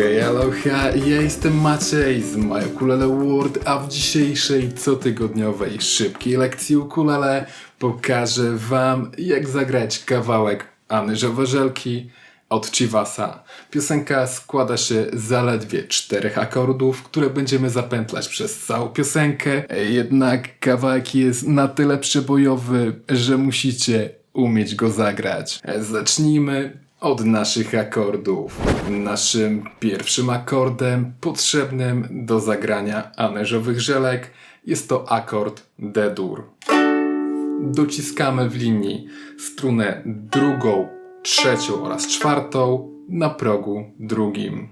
Hej, aloha, ja jestem Maciej z My Ukulele World, a w dzisiejszej cotygodniowej szybkiej lekcji ukulele pokażę wam jak zagrać kawałek Anny Żowarzelki od Chivasa. Piosenka składa się zaledwie czterech akordów, które będziemy zapętlać przez całą piosenkę, jednak kawałek jest na tyle przebojowy, że musicie umieć go zagrać. Zacznijmy od naszych akordów. Naszym pierwszym akordem potrzebnym do zagrania aneżowych żelek jest to akord D-dur. Dociskamy w linii strunę drugą, trzecią oraz czwartą na progu drugim.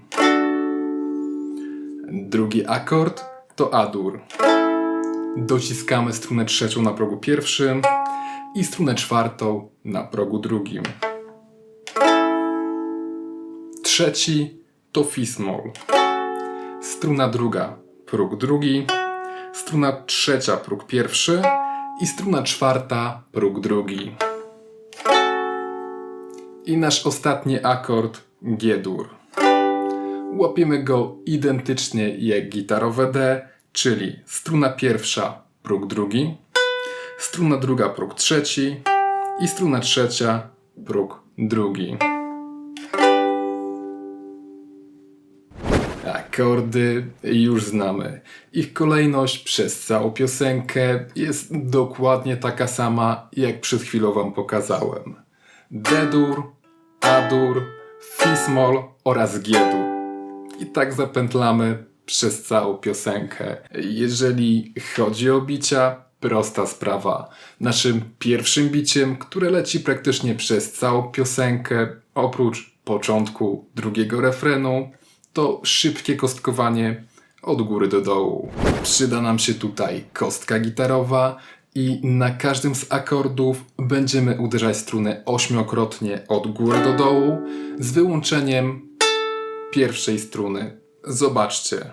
Drugi akord to A-dur. Dociskamy strunę trzecią na progu pierwszym i strunę czwartą na progu drugim. Trzeci to Fismol. Struna druga, próg drugi. Struna trzecia, próg pierwszy. I struna czwarta, próg drugi. I nasz ostatni akord G-dur. Łapiemy go identycznie jak gitarowe D, czyli struna pierwsza, próg drugi, struna druga, próg trzeci i struna trzecia, próg drugi. Akordy już znamy. Ich kolejność przez całą piosenkę jest dokładnie taka sama, jak przed chwilą Wam pokazałem. D-dur, A-dur, Fismol oraz G-dur. I tak zapętlamy przez całą piosenkę. Jeżeli chodzi o bicia, prosta sprawa. Naszym pierwszym biciem, które leci praktycznie przez całą piosenkę, oprócz początku drugiego refrenu, to szybkie kostkowanie od góry do dołu. Przyda nam się tutaj kostka gitarowa i na każdym z akordów będziemy uderzać strunę ośmiokrotnie od góry do dołu z wyłączeniem pierwszej struny. Zobaczcie.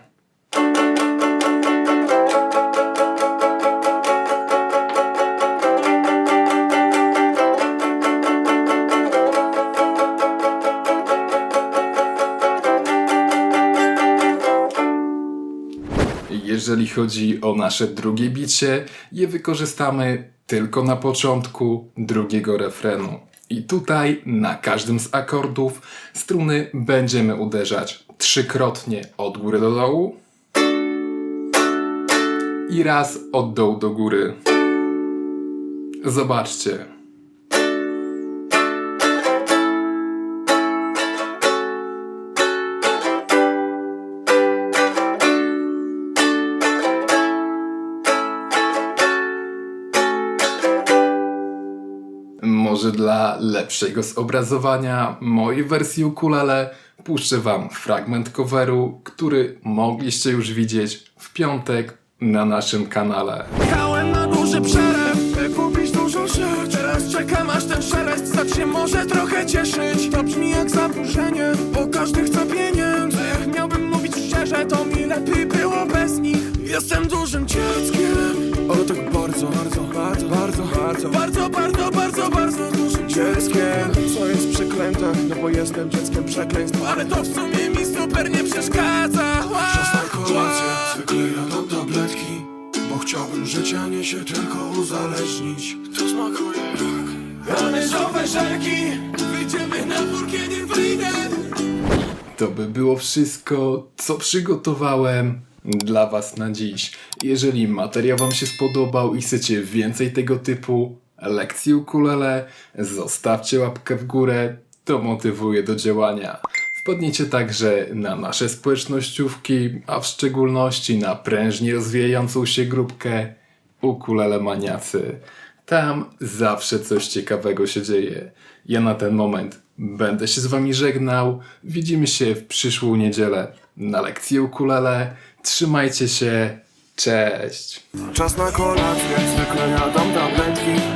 Jeżeli chodzi o nasze drugie bicie, je wykorzystamy tylko na początku drugiego refrenu. I tutaj na każdym z akordów struny będziemy uderzać trzykrotnie od góry do dołu i raz od dołu do góry. Zobaczcie. Może dla lepszego zobrazowania mojej wersji ukulele puszczę wam fragment coveru, który mogliście już widzieć w piątek na naszym kanale. Na duży by kupić Teraz czekam aż ten może trochę cieszyć. To brzmi jak zaburzenie, bo każdy chce pieniędzy. Miałbym mówić szczerze, to mi lepiej było bez nich. Jestem dużym dzieckiem bardzo, bardzo Bardzo, bardzo, bardzo, dużym dzieckiem. Co jest przeklęte, no bo jestem dzieckiem przekleństw Ale to w sumie mi super nie przeszkadza. Czas na kolację, zwykle jadam tabletki Bo chciałbym życia nie się tylko uzależnić. To smakuje jak Anyżowe żelki, wyjdziemy na dwór, kiedy wyjdę. To by było wszystko, co przygotowałem dla Was na dziś. Jeżeli materiał Wam się spodobał i chcecie więcej tego typu lekcji ukulele, zostawcie łapkę w górę, to motywuje do działania. Wpadnijcie także na nasze społecznościówki, a w szczególności na prężnie rozwijającą się grupkę Ukulele Maniacy. Tam zawsze coś ciekawego się dzieje. Ja na ten moment będę się z wami żegnał. Widzimy się w przyszłą niedzielę na lekcji ukulele. Trzymajcie się. Cześć. Czas na kolację, zwykle jadam tabletki